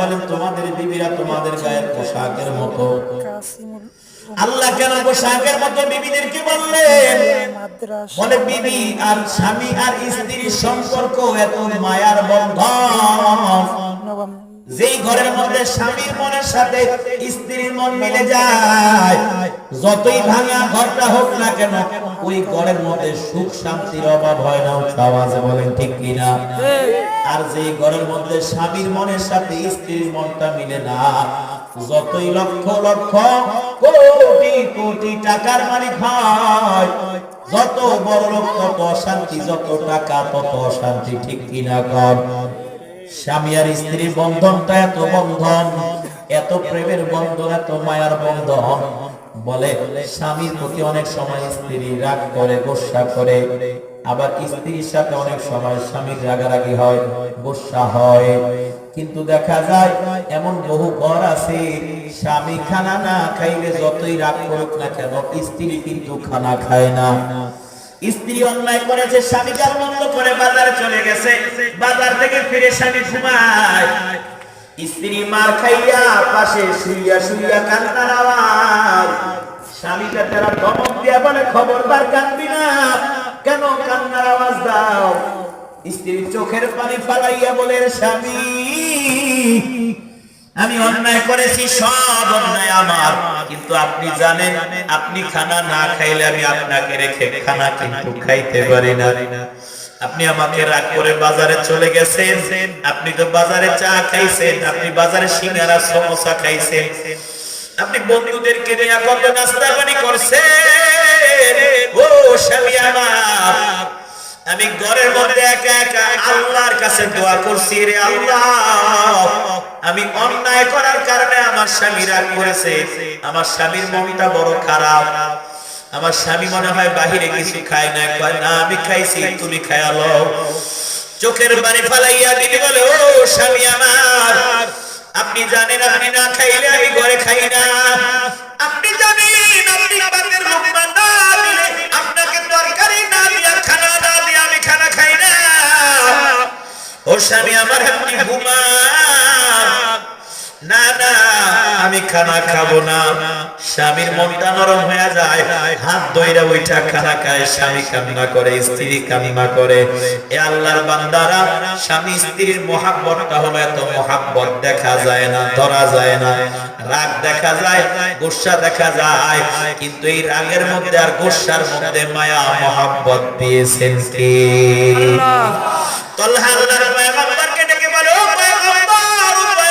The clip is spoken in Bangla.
বলেন তোমাদের বিবিরা তোমাদের গায়ের পোশাকের মতো। আল্লাহ কেন পোশাকের মতো বিবিদেরকে বললেন? বলে বিবি আর স্বামী আর স্ত্রীর সম্পর্ক এত মায়ার বন্ধন। যেই ঘরের মধ্যে স্বামীর মনের সাথে স্ত্রীর মন মিলে যায়, যতই ভাঙা ঘরটা হোক না কেন, ওই ঘরের মধ্যে সুখ শান্তির অভাব হয় না। আওয়াজে বলেন, ঠিক কিনা আর যেই ঘরের মধ্যে স্বামীর মনের সাথে স্ত্রীর মনটা মিলে না, যতই লক্ষ লক্ষ কোটি কোটি টাকার মালিক হয়, যত বড় লোক তত অশান্তি, যত টাকা তত অশান্তি, ঠিক কিনা? কর স্বামী আর স্ত্রীর বন্ধনটা এত বন্ধন, এত প্রেমের বন্ধন, এত মায়ার বন্ধন। বলে স্বামীর প্রতি অনেক সময় স্ত্রী রাগ করে, গোসা করে। আবার স্ত্রীর সাথে অনেক সময় স্বামীর রাগারাগি হয়, গোসা হয়। কিন্তু দেখা যায়, এমন বহু ঘর আছে, স্বামী খানা না খাইলে যতই রাগ করুক না কেন, স্ত্রী কিন্তু খানা খায় না। স্ত্রী অন্যায় করেছে, স্বামী কাল বন্ধ করে বাজারে চলে গেছে। বাজার থেকে ফিরে স্বামী ঘুমায়। স্ত্রী মার খাইয়া পাশে শুইয়া শুইয়া কান্নার আওয়াজ। স্বামীটা তারা ধমক দিয়া বলে, খবরদার, কান্দি না। কেন কান্নার আওয়াজ দাও? স্ত্রীর চোখের পানি ফালাইয়া বলে, স্বামী আমি অন্যায় করেছি, সব অন্যায় আমার। কিন্তু আপনি জানেন, আপনি খানা না খাইলে আমি আপনাকে রেখে খানা কিন্তু খাইতে পারি না। আপনি আমাকে রাগ করে বাজারে চলে গেছেন, আপনি তো বাজারে চা খাইছেন, আপনি বাজারে সিঙ্গারা, সমোসা খাইছেন। আপনি বন্ধুদেরকে নিয়ে কত নাস্তা পানি করছেন? ও স্বামী আমার, আমি ঘরের মধ্যে একা একা আল্লাহর কাছে দোয়া করছি রে আল্লাহ। আমি অন্যায় করার কারণে আমার স্বামী রাগ করেছে। আমার স্বামীর মনটা বড় খারাপ। আমার স্বামী মনে হয় বাহিরে কিছু খায় না। কয়, না, আমি খাইছি, তুমি খায়ালো চোখের বাড়ি ফালাইয়া দিদি বলে, ও স্বামী আমার, আপনি জানেন আপনি না খাইলে আমি ঘরে খাই না। আপনি জানেন আপনি বাপের স্বামী আমার আপনি না না, আমি খানা খাব না। স্বামীর মনটা নরম হয়ে যায়। হাত দইরা ওইটা খানা খায়। স্বামী কান্না করে, স্ত্রী কান্না করে। এ আল্লাহর বান্দারা, স্বামী স্ত্রীর মহাব্বতটা হলো এত মহাব্বত দেখা যায় না, ধরা যায় না। রাগ দেখা যায়, গোসা দেখা যায়। কিন্তু এই রাগের মধ্যে আর গোসার মধ্যে মায়া, মহাব্বত দিয়েছেন কে? তল্লাহ পয়গম্বর